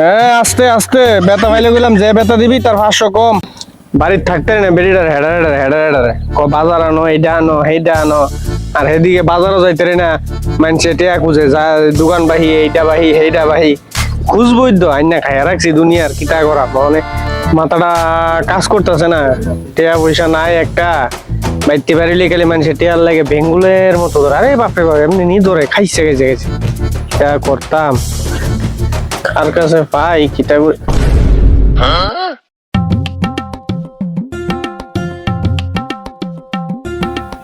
হ্যাঁ আস্তে আস্তে। বেতা মাইলে গেলাম, যে বেতা দিবি তার পাঁচশো কম। বাড়ির থাকতে না বেরিটার হেডার হেডার হেডার, হেডারে। বাজার আনো এইটা আনো সেইটা আনো। আর সেদিকে বাজারও যাইতে রে না। মানুষে টেয়া খুঁজে, যা, দোকান বাহি এইটা বাহি সেইটা বাহি। খুঁজবই তো আইনা খাইয়া রাখছি দুনিয়ার, কিতা করা মানে মাথাটা কাজ করতেছে না। টেয়া পয়সা নাই একটা। বাইতে পারিলে গেলে মানুষের টেয়ার লাগে বেঙ্গুলের মতো ধরে। আরে বাপরে বাপ, এমনি নি ধরে খাইছে গেছে গেছে। করতাম। কার কাছে পাই কিতা করে?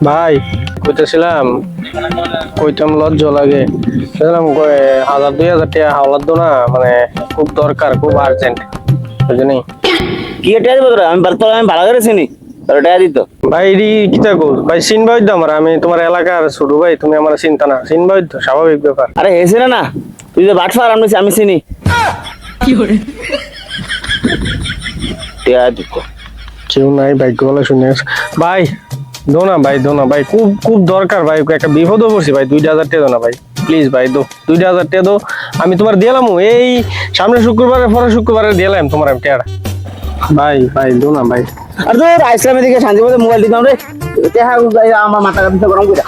ভাই কইতেছিলাম কইতাম লজ্জ লাগে। হাজার দুই হাজার টাকা হাওলার দো না মানে খুব দরকার খুব আর্জেন্ট বুঝলি? কি এটা দিব তোরা? আমি আমি ভাড়া করে চিনি। তোর টাকা দিত। ভাই কিতা কর? ভাই চিনবাই তো আমার আমি তোমার এলাকার ছোট ভাই তুমি আমার চিন্তা না। চিনবাই তো স্বাভাবিক ব্যাপার। আরে হেসে না। তুই যে বাটফার আমি আমি চিনি। টাকা দিত কেউ নাই শুনে ভাই দো না ভাই দো না ভাই খুব খুব দরকার ভাই একটা বিপদও পড়ছি ভাই দুইটা হাজার টাকা দো না ভাই প্লিজ ভাই দো দুইটা হাজার টাকা দো। আমি তোমার দিলাম এই সামনে শুক্রবারে পরে শুক্রবারে দিলাম তোমার আমি টাকাটা। ভাই ভাই দো না ভাই। আর তোর আইসলামের দিকে শান্তি বলে মোবাইল দিতাম রে। আমার মাথা গরম করে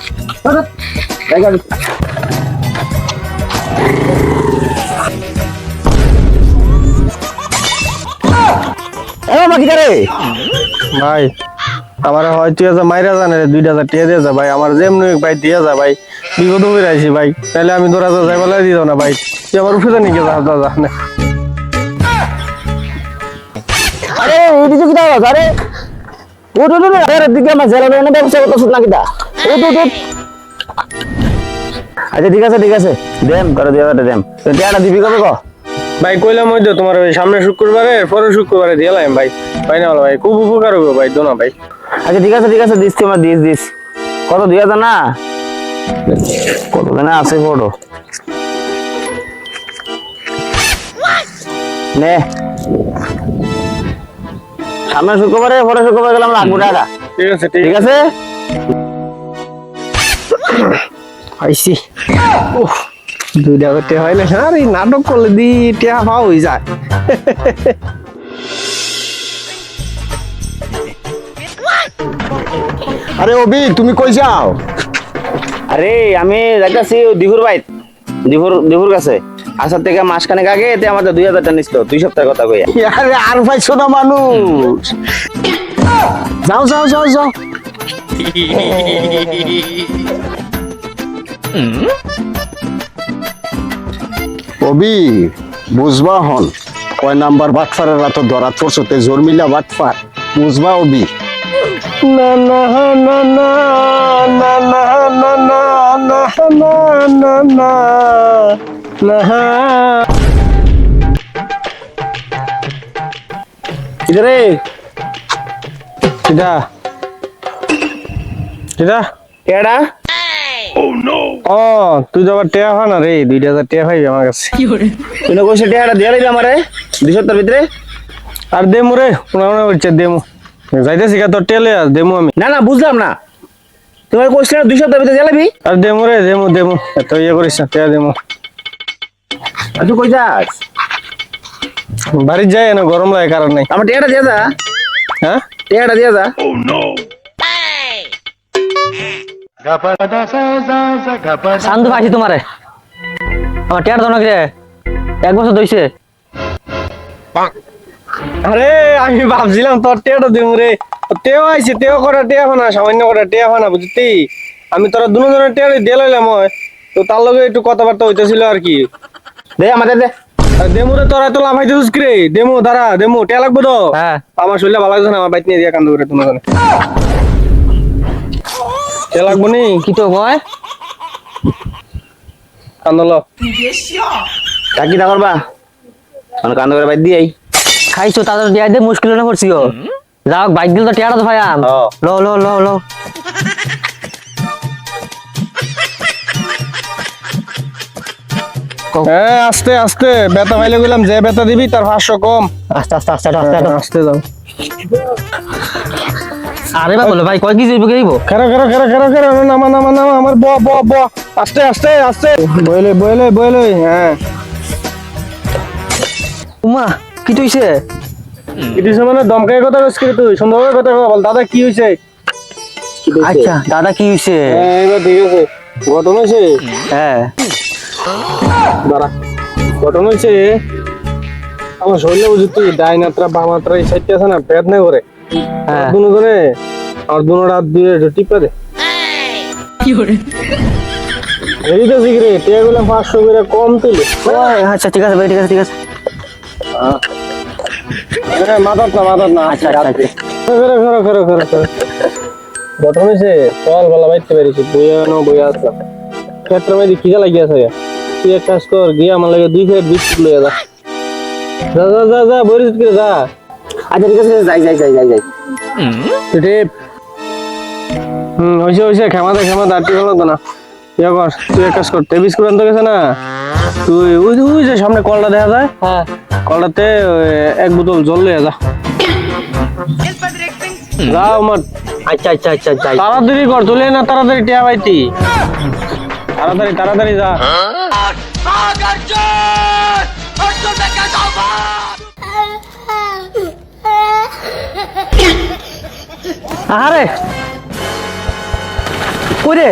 রে ভাই আমার হয় তুই হাজার মাইরা জানে দুইটা হাজার টাকা দিয়ে যা ভাই। আমার যেমনি ভাই দিয়ে যা ভাই। বিপদ হয়ে আইছি ভাই। তাহলে আমি তোর হাজার যাই বলে দিত না ভাই। তুই আমার উঠে জানি কে যা যা না। আরে এদিকে কি দাও আরে উঠ উঠ আরে দিকে আমার জেলা বেরোনো ব্যবস্থা করতে শুন না উঠ উঠ উঠ। আচ্ছা ঠিক আছে ঠিক আছে। দেম করে দিয়ে তো টিয়াটা দিবি কবে কো? ভাই কইলাম ওই তো তোমার ওই সামনে শুক্রবারে পরের শুক্রবারে দিলাম ভাই। ভাই না ভাই খুব উপকার হবে ভাই দো না ভাই। আচ্ছা ঠিক আছে ঠিক আছে দিস তোমার দিস দিস। কত দুই হাজার না? কত জানা আছে ফটো নে। সামনে শুক্রবারে পরে শুক্রবারে গেলাম রাখব টাকা। ঠিক আছে ঠিক আছে? আইসি। উফ, দুইটা হাজার টাকা হইলে আর এই নাটক করলে দি পাওয়া হয়ে যায় আরে অবি তুমি কই যাও আরে আমি যাইতেছি দিহুর বাইত দিহুর দিহুর কাছে আসার থেকে মাসখানেক আগে এতে আমাদের দুই হাজার টাকা নিছিল দুই সপ্তাহের কথা কইয়া আরে আর ভাই না মানুষ যাও যাও যাও যাও অবি বুঝবা হন কয় নাম্বার বাটফারের রাত ধরা পড়ছো তে জর্মিলা বাটফার বুঝবা অবি না না না না না না না না না না না না না রে কিটা কিটা এডা ও তুই তো আবার টেয়া হয় না রে? দুইটা হাজার টেয়া পাইবি আমার কাছে। তুই না কইছে টাকাটা দিয়ে লাইবি আমারে? দুই সপ্তাহের ভিতরে? আর দেমু রে মনে করছে দেমু। যাইতেছি কা তোর টেলে আর দেমু আমি। না না বুঝলাম না। তোমার কইছে না দুই সপ্তাহের ভিতরে লাইবি? আর দেমু রে দেমু দেমু। এত ইয়ে করিস না টেয়া দেমু। আর তুই কই যাস বাড়ির যাই না গরম লাগে কারণ নাই। আমার টাকাটা দিয়ে যা। হ্যাঁ? টাকাটা দিয়ে যা। শান্ত পাইছি তোমারে। আমার টিয়ার দাও রে? এক বছর ধইছে। আরে আমি ভাবছিলাম তোর টেয়াটা দেমু রে। টেও আইছে টেও করা টেয়া হয় না সামান্য করা টেয়া হয় না বুঝতি? আমি তোরা দুজনের দিয়ে লাইলাম তো তার লগে একটু কথাবার্তা হইতেছিল আর কি। দে আমাদের দে দেমু রে তোরা তো লাফাইতে কি রে দেমু দাঁড়া দেমু টেয়া লাগবো তো? হ্যাঁ। আমার শরীরটা ভালো লাগছে না আমার বাইক নিয়ে দিয়ে কান্দ করে তোমার টেয়া লাগবো নি? কি তো কয়? কান্দল চাকরি না করবা? মানে কান্দ করে বাইর দিই খাইছো তাদের দিয়া দিয়ে মুশকিল না পড়ছি গো। যাও বাইক দিল তো টিয়াটা তো ভাই আম। লো লো লো লো। হ্যাঁ আস্তে আস্তে। বেতা ফাইলে গেলাম যে বেতা দিবি তার পাঁচশো কম। আস্তে আস্তে আস্তে আস্তে আস্তে। আস্তে যাও। আরে বা বলো ভাই কয় কি যাইব গেইব খেরো খেরো খেরো খেরো খেরো নামা নামা নামা আমার ব ব ব আস্তে আস্তে আস্তে বইলে বইলে বইলে হ্যাঁ। উমা কি তুইছে এটি মানে দমকাই কথা কইস কি তুই? সুন্দর কথা কও বল দাদা কি হইছে? আচ্ছা দাদা কি হইছে? হ্যাঁ, এবার আছে। ঘটনা হইছে? হ্যাঁ। দাঁড়া ঘটনা হইছে আমার শরীরে বুঝি তুই ডাই মাত্রা বা মাত্রা এই সাইডটা আছে না পেট না করে দুনো জনে আর দুনো রাত দিয়ে টিপা দে। এই তো সিগারে টিয়া পাঁচশো করে কম তুলি। আচ্ছা ঠিক আছে ভাই ঠিক আছে ঠিক আছে। মাথাত না মাথাত না আচ্ছা আচ্ছা ঘটনা হয়েছে বাইতে পেরেছি বইয়া নো বইয়া আসলাম। ক্ষেত্রে মেয়েদি খিদা লাগিয়ে তুই এক কাজ কর গিয়ে আমার লাগে দুই প্লেট বিস্কুট লইয়া যা। যা যা যা বইরিস করে যা। আচ্ছা ঠিক আছে যাই যাই যাই যাই যাই। টিপ। হুম হয়েছে হয়েছে ক্ষমা দে ক্ষমা দে আর টিপ হলো না। ইয়া কর তুই এক কাজ কর তে বিস্কুট আনতে গেছে না? তুই ওই যে- ওই যে সামনে কলটা দেখা যায়? হ্যাঁ। কলটাতে এক বোতল জল লইয়া যা। যা আমার। আচ্ছা আচ্ছা আচ্ছা আচ্ছা তাড়াতাড়ি কর তুলে না তাড়াতাড়ি টিয়া পাইতি তাড়াতাড়ি তাড়াতাড়ি যা। আরে কই রে?